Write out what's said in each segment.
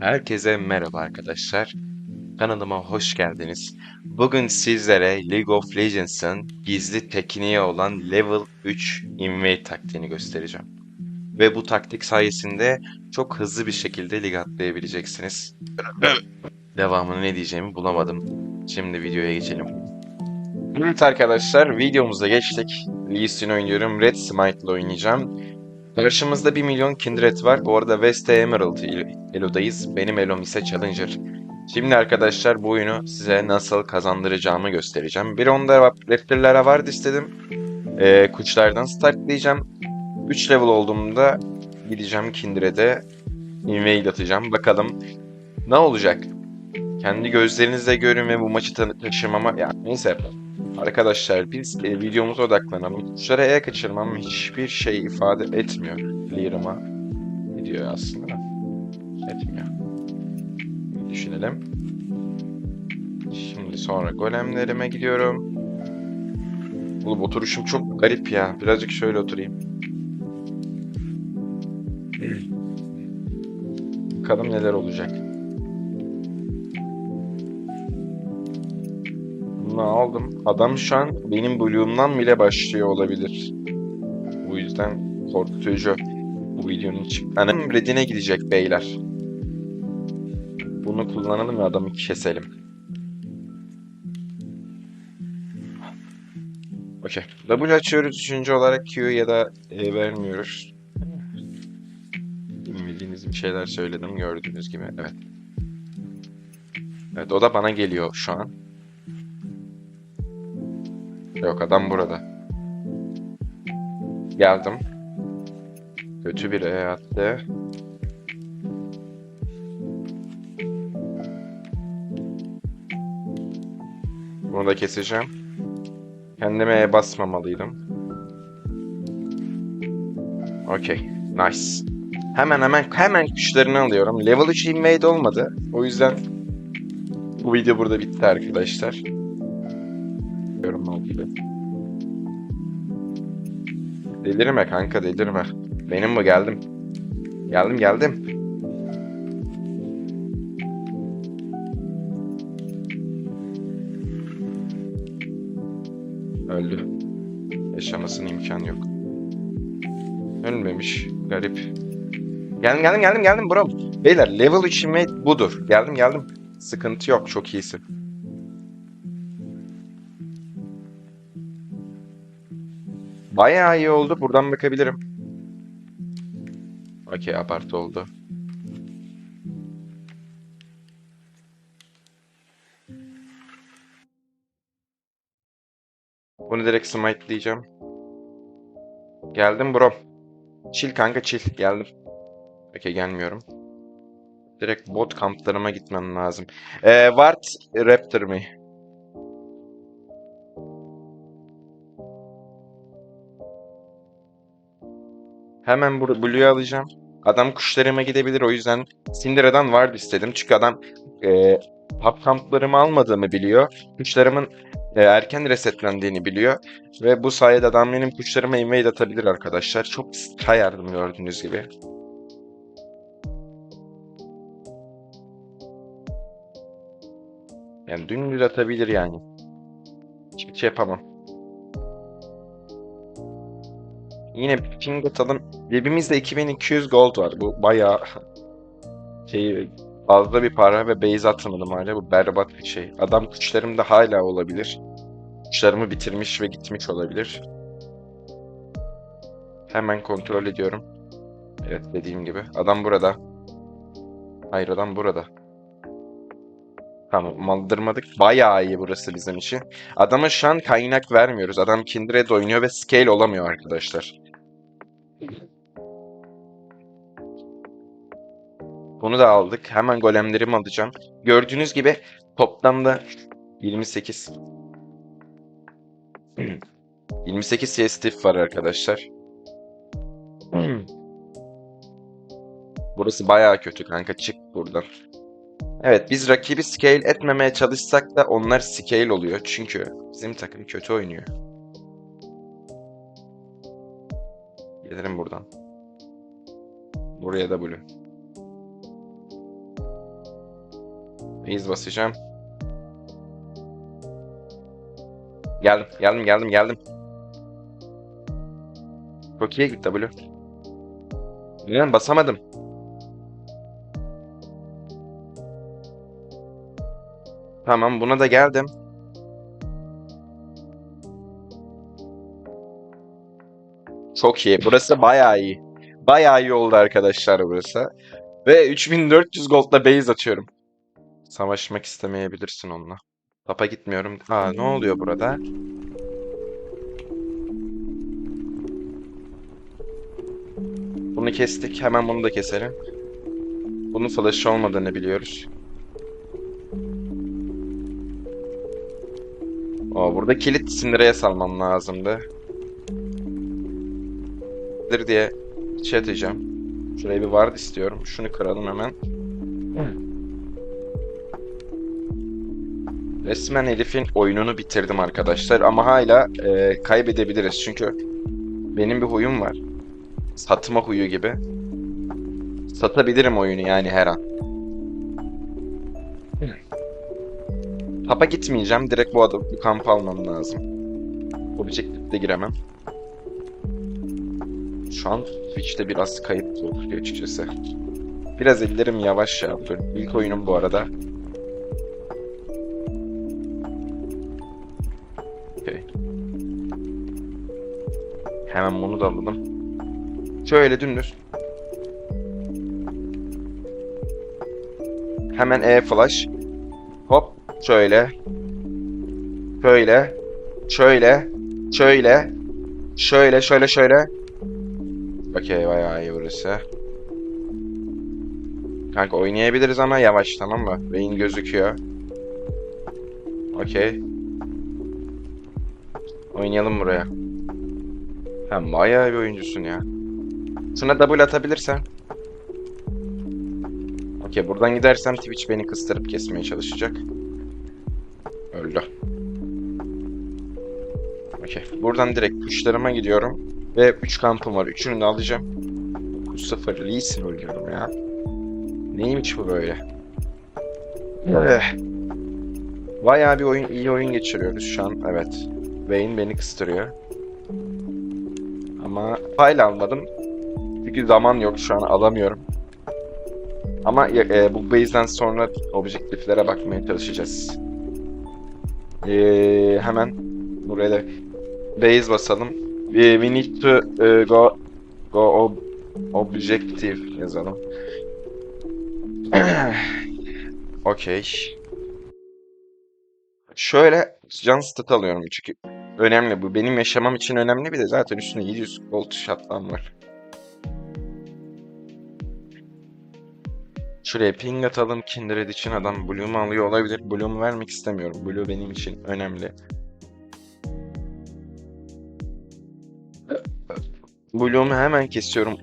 Herkese merhaba arkadaşlar. Kanalıma hoş geldiniz. Bugün sizlere League of Legends'ın gizli tekniği olan Level 3 Invade taktiğini göstereceğim. Ve bu taktik sayesinde çok hızlı bir şekilde lig atlayabileceksiniz. Devamını ne diyeceğimi bulamadım. Şimdi videoya geçelim. Evet arkadaşlar videomuza geçtik. Lee Sin oynuyorum. Red Smite ile oynayacağım. Karşımızda 1 milyon Kindred var. Bu arada West Emerald Elo'dayız. Benim Elo'm ise Challenger. Şimdi arkadaşlar bu oyunu size nasıl kazandıracağımı göstereceğim. Bir onda Raptor'lara vardı istedim. Ee, kuçlardan startlayacağım. 3 level olduğumda gideceğim Kindred'e invade atacağım. Bakalım ne olacak? Kendi gözlerinizle görün ve bu maçı taşımama... Ya neyse yapalım. Arkadaşlar biz e, videomuza odaklanalım. Tuşlara E kaçırmam hiçbir şey ifade etmiyor. Clear'ıma ediyor aslında. Etmiyor. Düşünelim. Şimdi sonra golemlerime gidiyorum. Oğlum oturuşum çok garip ya. Birazcık şöyle oturayım. Bakalım neler olacak. Bunu aldım. Adam şu an benim bölümümden bile başlıyor olabilir. Bu yüzden korkutucu bu videonun için. Anam redine gidecek beyler. Bunu kullanalım ve adamı keselim. Okey. W açıyoruz. Üçüncü olarak Q ya da E vermiyoruz. Bilmediğiniz bir şeyler söyledim gördüğünüz gibi. Evet. Evet o da bana geliyor şu an. Yok adam burada. Geldim. Kötü bir attı. Bunu da keseceğim. Kendime E basmamalıydım. Okey. Nice. Hemen hemen hemen kuşlarını alıyorum. Level 3 invade olmadı. O yüzden bu video burada bitti arkadaşlar. Diyorum ne oldu? Delirme kanka delirme. Benim bu geldim. Geldim geldim. Öldü. Yaşamasının imkanı yok. Ölmemiş. Garip. Geldim geldim geldim geldim bro. Beyler level 3 invade budur. Geldim geldim. Sıkıntı yok çok iyisin. Bayağı iyi oldu. Buradan bakabilirim. Okey abartı oldu. Bunu direkt smite diyeceğim. Geldim bro. Chill kanka chill. Geldim. Okey gelmiyorum. Direkt bot kamplarıma gitmem lazım. Ee, Ward Raptor mi? Hemen Blue'yu alacağım. Adam kuşlarıma gidebilir o yüzden Syndra'dan vardı istedim. Çünkü adam e, pub kamplarımı almadığımı biliyor. Kuşlarımın e, erken resetlendiğini biliyor. Ve bu sayede adam benim kuşlarıma invade atabilir arkadaşlar. Çok yardım gördüğünüz gibi. Yani dümdüz atabilir yani. Hiçbir şey yapamam. Yine ping atalım. Cebimizde 2200 gold var. Bu bayağı şey fazla bir para ve base atmadım hala. Bu berbat bir şey. Adam kuşlarım da hala olabilir. Kuşlarımı bitirmiş ve gitmiş olabilir. Hemen kontrol ediyorum. Evet dediğim gibi. Adam burada. Hayır adam burada. Tamam maldırmadık. Bayağı iyi burası bizim için. Adama şu an kaynak vermiyoruz. Adam Kindred oynuyor ve scale olamıyor arkadaşlar. Bunu da aldık. Hemen golemlerimi alacağım. Gördüğünüz gibi toplamda 28 28 CSTF var arkadaşlar. Burası bayağı kötü kanka. Çık buradan. Evet biz rakibi scale etmemeye çalışsak da onlar scale oluyor. Çünkü bizim takım kötü oynuyor. Gelirim buradan. Buraya blue. Base basacağım. Geldim, geldim, geldim, geldim. Çok iyi gitti W. Ulan basamadım. Tamam, buna da geldim. Çok iyi. Burası bayağı iyi. Bayağı iyi oldu arkadaşlar burası. Ve 3400 gold'la base atıyorum. Savaşmak istemeyebilirsin onunla. Tapa gitmiyorum. Aa ne oluyor burada? Bunu kestik. Hemen bunu da keselim. Bunun flash olmadığını biliyoruz. Oo, burada kilit sindireye salmam lazımdı. Dir diye şey atacağım. Şuraya bir ward istiyorum. Şunu kıralım hemen. Resmen Elif'in oyununu bitirdim arkadaşlar ama hala e, kaybedebiliriz çünkü benim bir huyum var. Satma huyu gibi. Satabilirim oyunu yani her an. Tapa gitmeyeceğim. Direkt bu adı bu kampı almam lazım. Objektifte giremem. Şu an Twitch'te biraz kayıp oluyor açıkçası. Biraz ellerim yavaş ya. İlk oyunum bu arada. Okey. Hemen bunu da alalım. Şöyle dümdüz. Hemen E flash. Hop şöyle. Şöyle. Şöyle. Şöyle. Şöyle şöyle şöyle. Okey bayağı iyi burası. Kanka oynayabiliriz ama yavaş tamam mı? Beyin gözüküyor. Okey. Oynayalım buraya. Sen bayağı bir oyuncusun ya. Şuna double atabilirsen. Okey buradan gidersem Twitch beni kıstırıp kesmeye çalışacak. Öldü. Okey. Buradan direkt tuşlarıma gidiyorum. Ve 3 kampım var. Üçünü de alacağım. 9-0 Lee Sin oynuyorum ya. Neymiş bu böyle? Eh. Bayağı bir oyun, iyi oyun geçiriyoruz şu an. Evet. Vayne beni kıstırıyor. Ama file almadım. Çünkü zaman yok şu an alamıyorum. Ama e, bu base'den sonra objektiflere bakmaya çalışacağız. E, hemen buraya da base basalım. We, we need to e, go go ob objective yazalım. Okey. Şöyle can stat alıyorum çünkü önemli bu. Benim yaşamam için önemli bir de zaten üstünde 700 gold shot'tan var. Şuraya ping atalım. Kindred için adam Bloom'u alıyor olabilir. Bloom'u vermek istemiyorum. Blue benim için önemli. Bloom'u hemen kesiyorum.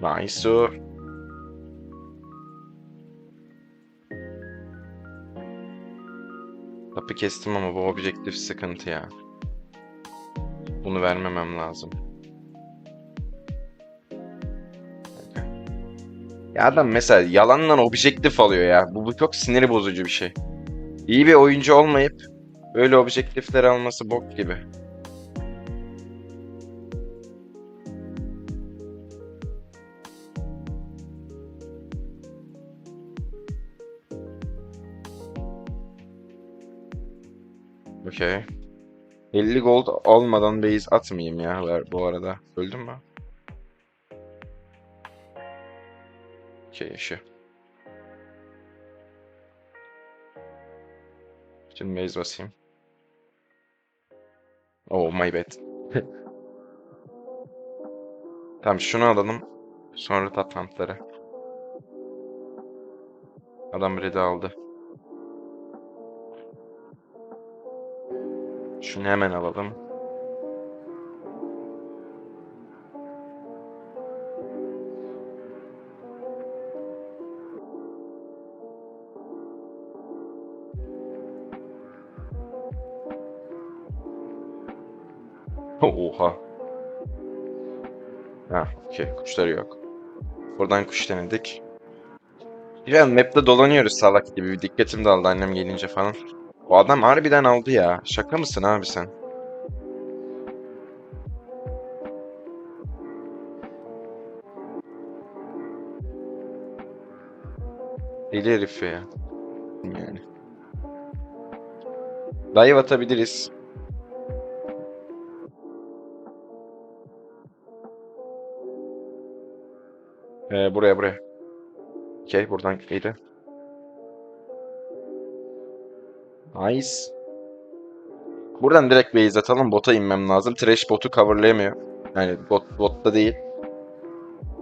Nice. Kapı kestim ama bu objektif sıkıntı ya. Bunu vermemem lazım. Ya adam mesela yalandan objektif alıyor ya. Bu, bu çok sinir bozucu bir şey. İyi bir oyuncu olmayıp böyle objektifler alması bok gibi. Okey. 50 gold olmadan base atmayayım ya bu arada. Öldün mü? Okey yaşıyor. Şimdi base basayım. Oh my bad. tamam şunu alalım. Sonra top hunt'ları. Adam red'i aldı. Şunu hemen alalım. Oha. Ha, okey. Kuşları yok. Buradan kuş denedik. Yani map'te dolanıyoruz salak gibi. Bir dikkatim daldı annem gelince falan. O adam harbiden aldı ya. Şaka mısın abi sen? Deli herif ya. Yani. Dive atabiliriz. Ee, buraya buraya. Okey buradan iyiydi. Nice. Buradan direkt base atalım. Bota inmem lazım. Trash botu coverlayamıyor. Yani bot, botta değil.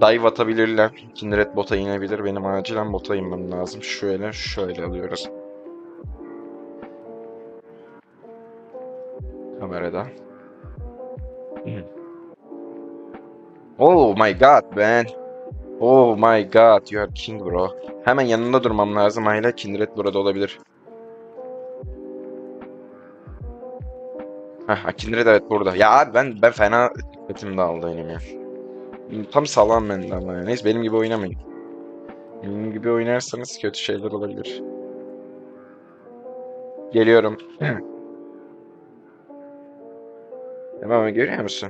Dive atabilirler. Kindred bota inebilir. Benim acilen bota inmem lazım. Şöyle şöyle alıyoruz. Kamerada. Oh my god man. Oh my god, you are king bro. Hemen yanında durmam lazım. Hala Kindred burada olabilir. Heh, Kindred evet burada. Ya abi ben ben fena dikkatim dağıldı benim ya. Tam salam ben de ama ya. Neyse benim gibi oynamayın. Benim gibi oynarsanız kötü şeyler olabilir. Geliyorum. Tamam görüyor musun?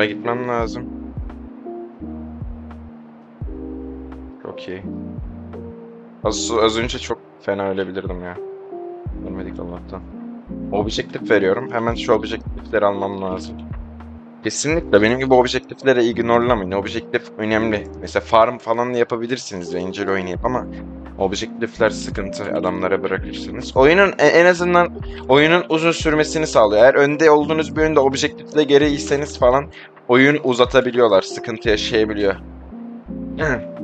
Buraya gitmem lazım. Çok iyi. Az, az önce çok fena ölebilirdim ya. Ölmedik Allah'tan. Objektif veriyorum. Hemen şu objektifleri almam lazım. Kesinlikle benim gibi objektiflere ignorlamayın. Objektif önemli. Mesela farm falan yapabilirsiniz Ranger oynayıp ama objektifler sıkıntı adamlara bırakırsınız. Oyunun e- en azından oyunun uzun sürmesini sağlıyor. Eğer önde olduğunuz bir oyunda objektifle geriyseniz falan oyun uzatabiliyorlar. Sıkıntı yaşayabiliyor.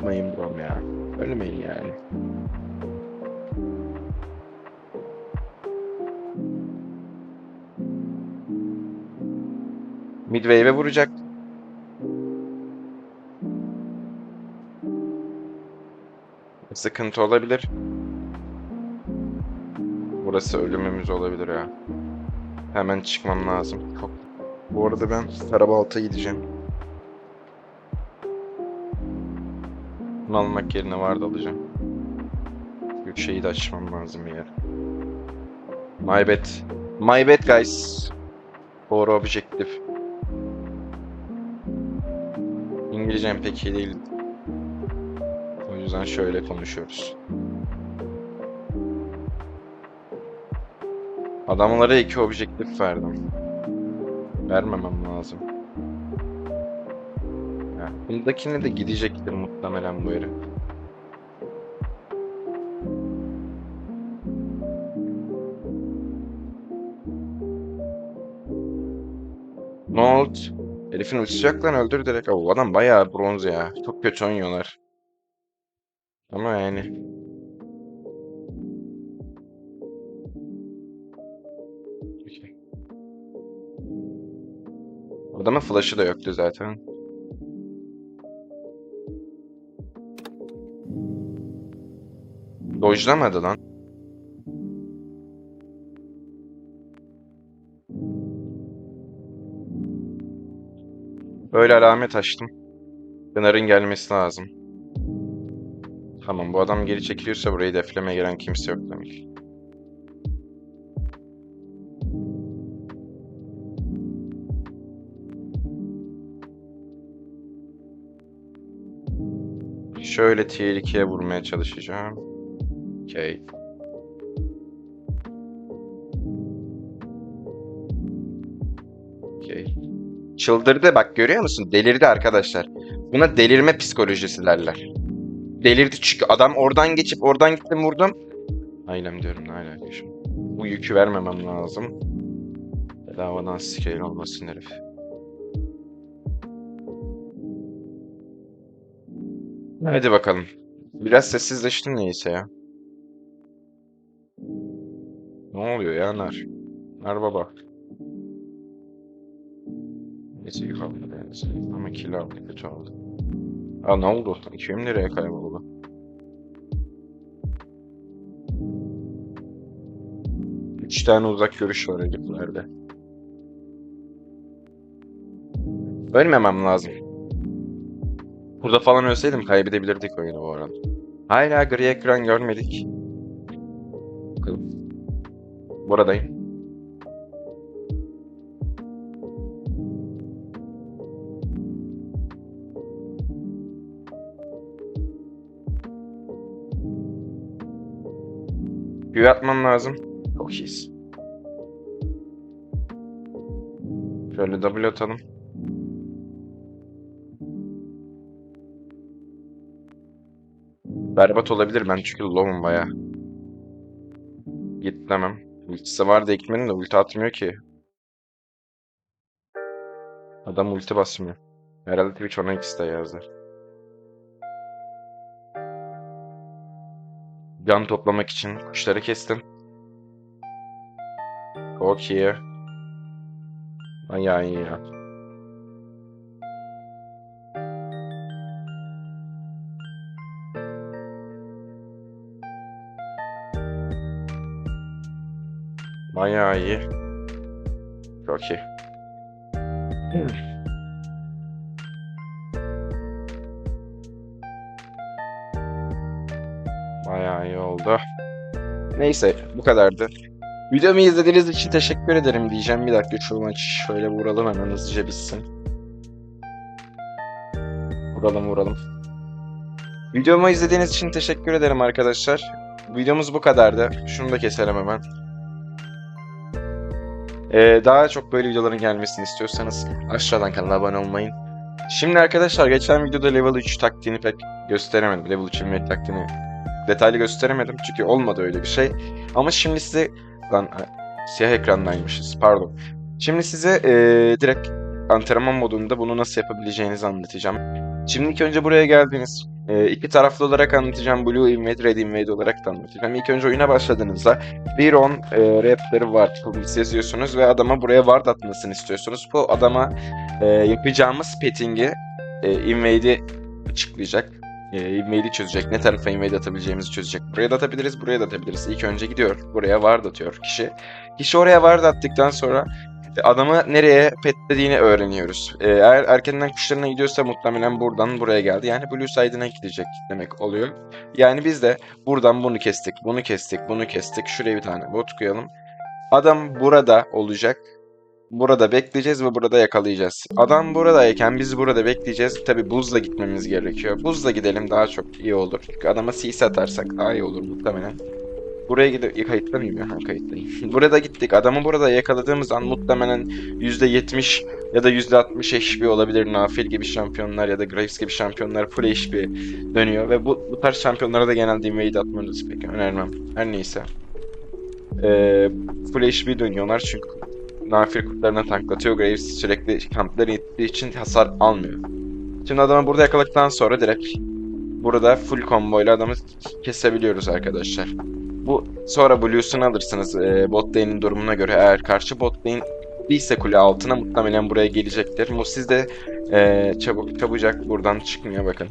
Yapmayın Midwave'e vuracak. Sıkıntı olabilir. Burası ölümümüz olabilir ya. Hemen çıkmam lazım. Çok. Bu arada ben Karabalt'a gideceğim. Bunu almak yerine vardı alacağım. Büyük şeyi de açmam lazım bir yer. My bad. My bad guys. For objective. İngilizcem pek iyi değil. O yüzden şöyle konuşuyoruz. Adamlara iki objektif verdim. Vermemem lazım. Ya, bundakine de gidecektir muhtemelen bu herif. Herifin yok lan öldür direkt. O adam bayağı bronz ya. Çok kötü oynuyorlar. Ama yani. Adamın flash'ı da yoktu zaten. Dojlamadı lan. Böyle alamet açtım. Pınar'ın gelmesi lazım. Tamam bu adam geri çekiliyorsa burayı deflemeye gelen kimse yok demek. Şöyle tier 2'ye vurmaya çalışacağım. Okey. Çıldırdı bak görüyor musun? Delirdi arkadaşlar. Buna delirme psikolojisi derler. Delirdi çünkü adam oradan geçip oradan gittim vurdum. Ailem diyorum ne alaka şimdi. Bu yükü vermemem lazım. Bedavadan scale olmasın herif. Hadi bakalım. Biraz sessizleştin neyse ya. Ne oluyor ya Nar? Nar baba. Neyse yıkandı neyse. Ama kilo aldı kötü oldu. Aa ne oldu? Kim nereye kayboldu? Üç tane uzak görüş var heriflerde. Ölmemem lazım. Burada falan ölseydim kaybedebilirdik oyunu bu arada. Hala gri ekran görmedik. Bakalım. Buradayım. Büyü atmam lazım. Çok iyiyiz. Şöyle double atalım. Berbat olabilir ben çünkü low'um baya. Gitmem. Ultisi var da Ekmen'in de ulti atmıyor ki. Adam ulti basmıyor. Herhalde Twitch ona ikisi de yazdı. Can toplamak için kuşları kestim. İyi. Bayağı iyi ya. Bayağı iyi. Çok iyi. Bayağı oldu. Neyse bu kadardı. Videomu izlediğiniz için teşekkür ederim diyeceğim. Bir dakika şu maç şöyle vuralım hemen hızlıca bitsin. Vuralım vuralım. Videomu izlediğiniz için teşekkür ederim arkadaşlar. Videomuz bu kadardı. Şunu da keselim hemen. Ee, daha çok böyle videoların gelmesini istiyorsanız aşağıdan kanala abone olmayı. Şimdi arkadaşlar geçen videoda level 3 taktiğini pek gösteremedim. Level 3 ilmek taktiğini detaylı gösteremedim çünkü olmadı öyle bir şey. Ama şimdi size lan e, siyah ekrandaymışız pardon. Şimdi size e, direkt antrenman modunda bunu nasıl yapabileceğinizi anlatacağım. Şimdi ilk önce buraya geldiniz. E, iki taraflı olarak anlatacağım. Blue Invade, Red Invade olarak da anlatacağım. İlk önce oyuna başladığınızda bir on e, rapleri var. Kılıç yazıyorsunuz ve adama buraya ward atmasını istiyorsunuz. Bu adama e, yapacağımız petting'i e, invade'i açıklayacak. E, invade'i çözecek. Ne tarafa invade atabileceğimizi çözecek. Buraya da atabiliriz, buraya da atabiliriz. İlk önce gidiyor. Buraya ward atıyor kişi. Kişi oraya ward attıktan sonra adamı nereye petlediğini öğreniyoruz. E, eğer erkenden kuşlarına gidiyorsa muhtemelen buradan buraya geldi. Yani Blue Side'ına gidecek demek oluyor. Yani biz de buradan bunu kestik, bunu kestik, bunu kestik. Şuraya bir tane bot koyalım. Adam burada olacak. Burada bekleyeceğiz ve burada yakalayacağız. Adam buradayken biz burada bekleyeceğiz. Tabi buzla gitmemiz gerekiyor. Buzla gidelim daha çok iyi olur. Çünkü adama sis atarsak daha iyi olur muhtemelen. Buraya gidip kayıtlı mıyım ya? Ha, kayıtlıyım. burada gittik. Adamı burada yakaladığımız an muhtemelen %70 ya da %60 HP olabilir. Nafil gibi şampiyonlar ya da Graves gibi şampiyonlar full HP dönüyor ve bu, bu tarz şampiyonlara da genelde invade atmanızı pek önermem. Her neyse. Ee, full HP dönüyorlar çünkü Nafil kurtlarına tanklatıyor. Graves sürekli kampları ittiği için hasar almıyor. Şimdi adamı burada yakaladıktan sonra direkt burada full combo ile adamı kesebiliyoruz arkadaşlar. Bu sonra Blues'unu alırsınız e, bot lane'in durumuna göre. Eğer karşı bot lane değilse kule altına muhtemelen buraya gelecektir. Bu siz de e, çabuk çabucak buradan çıkmıyor bakın.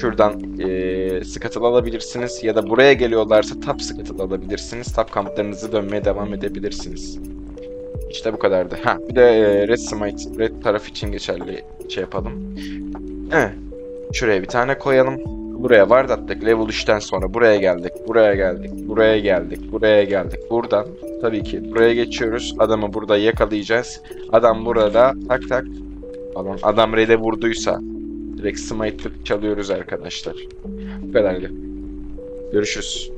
Şuradan e, scuttle alabilirsiniz ya da buraya geliyorlarsa top scuttle alabilirsiniz. Top kamplarınızı dönmeye devam edebilirsiniz. İşte bu kadardı. Ha bir de e, Red Smite, Red taraf için geçerli şey yapalım. Evet. Şuraya bir tane koyalım. Buraya ward attık. Level 3'ten sonra buraya geldik. Buraya geldik. Buraya geldik. Buraya geldik. Buradan tabii ki buraya geçiyoruz. Adamı burada yakalayacağız. Adam burada tak tak. Adam, adam red'e vurduysa direkt smite'lık çalıyoruz arkadaşlar. Bu kadardı. Görüşürüz.